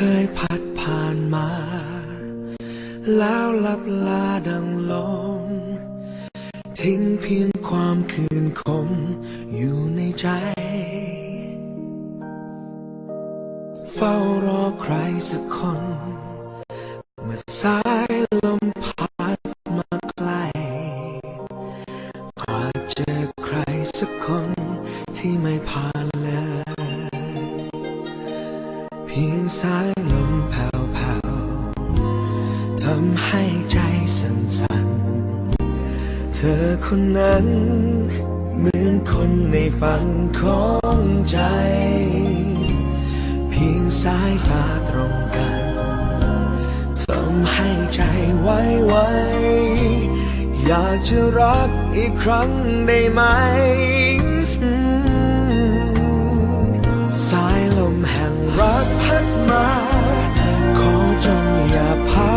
เคยพัดผ่านมา แล้วลับลาดังลม ทิ้งเพียงความคืนคมอยู่ในใจ เฝ้ารอใครสักคน เมื่อสายลมพัดมาไกล อาจเจอใครสักคนที่ไม่ผ่านเลย พียงสายลมแผ่วๆทำให้ใจสั่นๆ เธอคนนั้น เหมือนคนในฝันของใจ เพียงสายตาตรงกันทำให้ใจไว้ไวอยากจะรักอีกครั้งได้ไหม สายลมแห่งรัก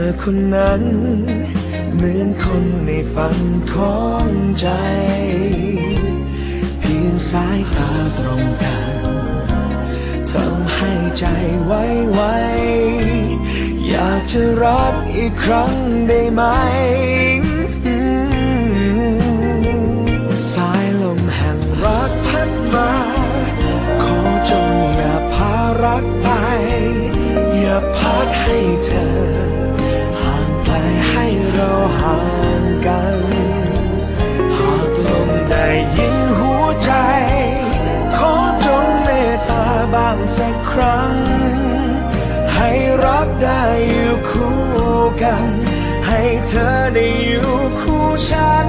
อคนนั้น เหมือนคนในฝันของใจ เพียงสายตาตรงกันทำให้ใจไว้ไวอยากจะรักอีกครั้งได้ไหม บ้างสักครั้ง ให้รักได้อยู่คู่กัน ให้เธอได้อยู่คู่ฉัน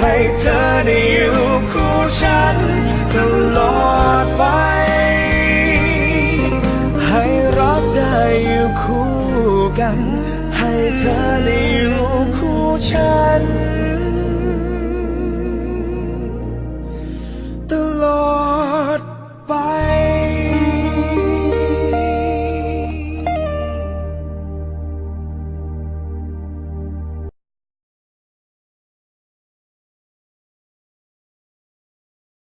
ให้เธอได้อยู่คู่ฉันตลอดไป ให้รักได้อยู่คู่กัน ให้เธอได้อยู่คู่ฉัน